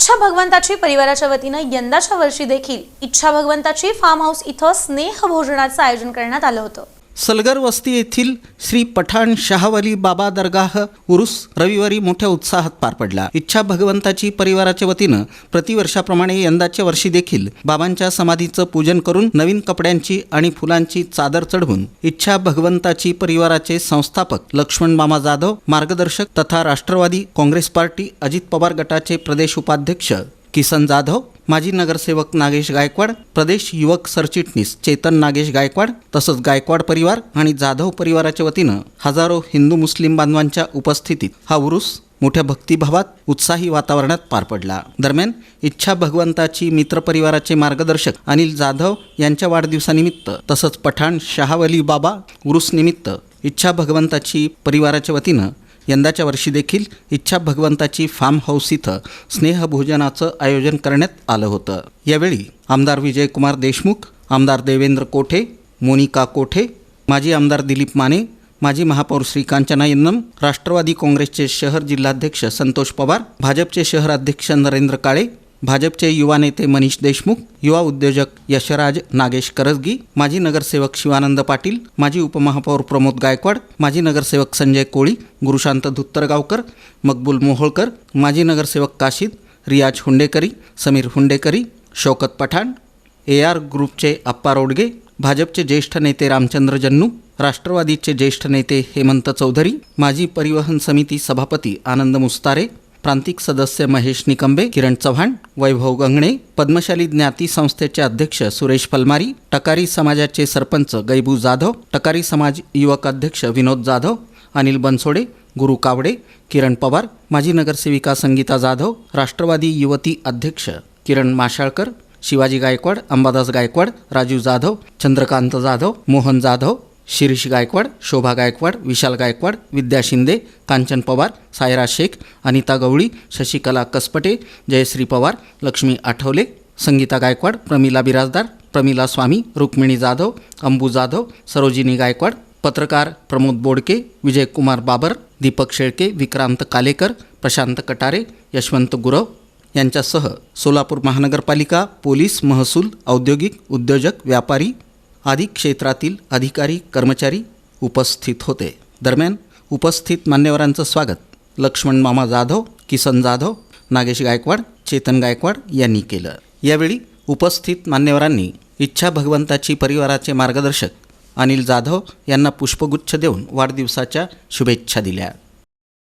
इच्छा भगवंताची परिवाराच्या वतीनं यंदाच्या वर्षी देखील इच्छा भगवंताची फार्म हाऊस इथं स्नेह भोजनाचं आयोजन करण्यात आलं होतं. सलगर वस्ती येथील श्री पठाण शहावली बाबा दरगाह उरुस रविवारी मोठ्या उत्साहात पार पडला. इच्छा भगवंताची परिवाराच्या वतीनं प्रतिवर्षाप्रमाणे यंदाच्या वर्षी देखील बाबांच्या समाधीचं पूजन करून नवीन कपड्यांची आणि फुलांची चादर चढवून इच्छा भगवंताची परिवाराचे संस्थापक लक्ष्मण मामा जाधव मार्गदर्शक तथा राष्ट्रवादी काँग्रेस पार्टी अजित पवार गटाचे प्रदेश उपाध्यक्ष किसन जाधव माजी नगरसेवक नागेश गायकवाड प्रदेश युवक सरचिटणीस चेतन नागेश गायकवाड तसंच गायकवाड परिवार आणि जाधव परिवाराच्या वतीनं हजारो हिंदू मुस्लिम बांधवांच्या उपस्थितीत हा उरूस मोठ्या भक्तिभावात उत्साही वातावरणात पार पडला. दरम्यान इच्छा भगवंताची मित्रपरिवाराचे मार्गदर्शक अनिल जाधव यांच्या वाढदिवसानिमित्त तसंच पठाण शहावली बाबा उरूस निमित्त इच्छा भगवंताची परिवाराच्या वतीनं यंदाच्या वर्षी देखील इच्छा भगवंताची फार्म हाऊस इथं स्नेहभोजनाचं आयोजन करण्यात आलं होतं. यावेळी आमदार विजयकुमार देशमुख आमदार देवेंद्र कोठे मोनिका कोठे माजी आमदार दिलीप माने माजी महापौर श्रीकांचना यन्नम राष्ट्रवादी काँग्रेसचे शहर जिल्हाध्यक्ष संतोष पवार भाजपचे शहराध्यक्ष नरेंद्र काळे भाजपचे युवा नेते मनीष देशमुख युवा उद्योजक यशराज नागेश करजगी माजी नगरसेवक शिवानंद पाटील माजी उपमहापौर प्रमोद गायकवाड माजी नगरसेवक संजय कोळी गुरुशांत धुत्तरगावकर मकबूल मोहोळकर माजी नगरसेवक काशीद रियाज हुंडेकरी समीर हुंडेकरी शौकत पठाण ए आर ग्रुपचे अप्पा रोडगे भाजपचे ज्येष्ठ नेते रामचंद्र जन्नू राष्ट्रवादीचे ज्येष्ठ नेते हेमंत चौधरी माजी परिवहन समिती सभापती आनंद मुस्तारे प्रांतिक सदस्य महेश निकंबे किरण चव्हाण वैभव गंगणे पद्मशाली ज्ञाती संस्थेचे अध्यक्ष सुरेश पलमारी टकारी समाजाचे सरपंच गैबू जाधव टकारी समाज युवक अध्यक्ष विनोद जाधव अनिल बनसोडे गुरु कावडे किरण पवार माजी नगरसेविका संगीता जाधव राष्ट्रवादी युवती अध्यक्ष किरण माशाळकर शिवाजी गायकवाड अंबादास गायकवाड राजू जाधव चंद्रकांत जाधव मोहन जाधव शिरीष गायकवाड शोभा गायकवाड विशाल गायकवाड विद्या शिंदे कांचन पवार सायरा शेख अनिता गवळी शशिकला कसपटे जयश्री पवार लक्ष्मी आठवले संगीता गायकवाड प्रमिला बिराजदार प्रमिला स्वामी रुक्मिणी जाधव अंबू जाधव सरोजिनी गायकवाड पत्रकार प्रमोद बोडके विजयकुमार बाबर दीपक शेळके विक्रांत कालेकर प्रशांत कटारे यशवंत गुरव यांच्यासह सोलापूर महानगरपालिका पोलीस महसूल औद्योगिक उद्योजक व्यापारी आदी क्षेत्रातील अधिकारी कर्मचारी उपस्थित होते. दरम्यान उपस्थित मान्यवरांचं स्वागत लक्ष्मण मामा जाधव किसन जाधव नागेश गायकवाड चेतन गायकवाड यांनी केलं. यावेळी उपस्थित मान्यवरांनी इच्छा भगवंताची परिवाराचे मार्गदर्शक अनिल जाधव यांना पुष्पगुच्छ देऊन वाढदिवसाच्या शुभेच्छा दिल्या.